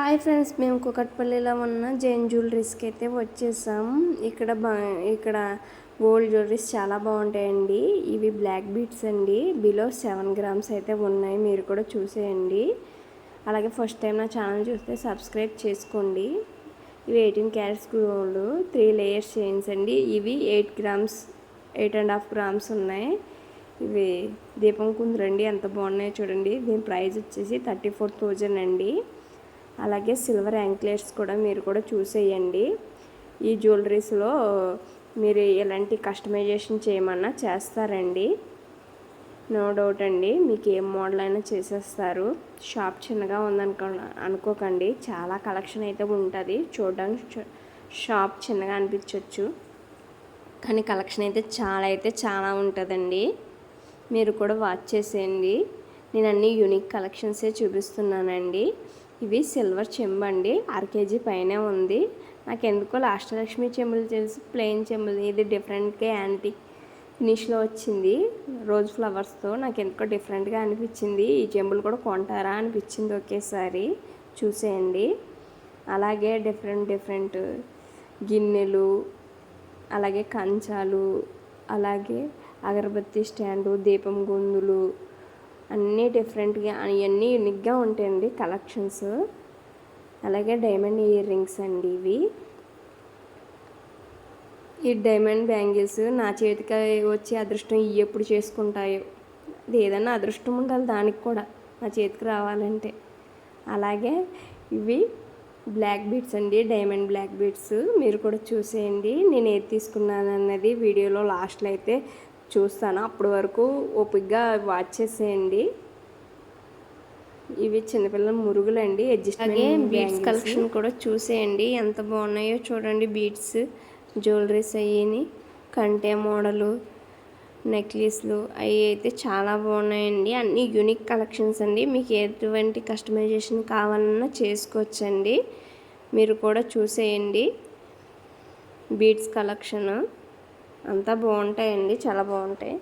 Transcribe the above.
Hi friends మేము కుకట్పల్లిలో ఉన్న జైన్ జ్యువెలరీస్కి అయితే వచ్చేసాం. ఇక్కడ బా ఇక్కడ గోల్డ్ జ్యువెలరీస్ చాలా బాగుంటాయండి. ఇవి బ్లాక్ బీట్స్ అండి. బిలో సెవెన్ గ్రామ్స్ అయితే ఉన్నాయి. మీరు కూడా చూసేయండి. అలాగే ఫస్ట్ టైం నా ఛానల్ చూస్తే సబ్స్క్రైబ్ చేసుకోండి. ఇవి eighteen carats gold three layers chains అండి. ఇవి eight grams eight and half grams ఉన్నాయి. ఇవి దీపం కుందరండి. ఎంత బాగున్నాయో చూడండి. దీని ప్రైస్ వచ్చేసి థర్టీ ఫోర్ థౌజండ్ అండి. అలాగే సిల్వర్ యాంక్లెట్స్ కూడా మీరు కూడా చూసేయండి. ఈ జ్యువెలరీస్లో మీరు ఎలాంటి కస్టమైజేషన్ చేయమన్నా చేస్తారండి. నో డౌట్ అండి. మీకు ఏం మోడల్ అయినా చేసేస్తారు. షాప్ చిన్నగా ఉందనుకో అనుకోకండి. చాలా కలెక్షన్ అయితే ఉంటుంది. చూడడానికి షాప్ చిన్నగా అనిపించవచ్చు కానీ కలెక్షన్ అయితే చాలా అయితే చాలా ఉంటుందండి. మీరు కూడా వాచ్ చేసేయండి. నేను అన్ని యూనిక్ కలెక్షన్సే చూపిస్తున్నానండి. ఇవి సిల్వర్ చెంబు అండి అర కేజీ పైనే ఉంది. నాకు ఎందుకో లాస్ట్ లక్ష్మి చెంబులు తెలుసు ప్లెయిన్ చెంబులు ఇది డిఫరెంట్గా యాంటీ ఫినిష్లో వచ్చింది. రోజ్ ఫ్లవర్స్తో నాకు ఎందుకో డిఫరెంట్గా అనిపించింది. ఈ చెంబులు కూడా కొంటారా అనిపించింది ఒకేసారి. చూసేయండి. అలాగే డిఫరెంట్ డిఫరెంట్ గిన్నెలు అలాగే కంచాలు అలాగే అగరబత్తి స్టాండు దీపం గొంతులు అన్నీ డిఫరెంట్గా అవన్నీ యూనిక్గా ఉంటాయండి కలెక్షన్స్. అలాగే డైమండ్ ఇయర్ రింగ్స్ అండి ఇవి. ఈ డైమండ్ బ్యాంగిల్స్ నా చేతికి వచ్చే అదృష్టం ఇవి ఎప్పుడు చేసుకుంటాయో. అది ఏదైనా అదృష్టం ఉండాలి దానికి కూడా నా చేతికి రావాలంటే. అలాగే ఇవి బ్లాక్ బీట్స్ అండి డైమండ్ బ్లాక్ బీట్స్. మీరు కూడా చూసేయండి. నేను ఏది తీసుకున్నాను అన్నది వీడియోలో లాస్ట్లో అయితే చూస్తాను. అప్పటి వరకు ఓపిక్గా వాచ్ చేసేయండి. ఇవి చిన్నపిల్లల మురుగులండి అలాగే బీట్స్ కలెక్షన్ కూడా చూసేయండి. ఎంత బాగున్నాయో చూడండి. బీట్స్ జ్యువెలరీస్ అయ్యి కంటే మోడలు నెక్లెస్లు అవి అయితే చాలా బాగున్నాయండి. అన్ని యూనిక్ కలెక్షన్స్ అండి. మీకు ఎటువంటి కస్టమైజేషన్ కావాలన్నా చేసుకోవచ్చండి. మీరు కూడా చూసేయండి. బీట్స్ కలెక్షన్ అంతా బాగుంటాయండి చాలా బాగుంటాయి.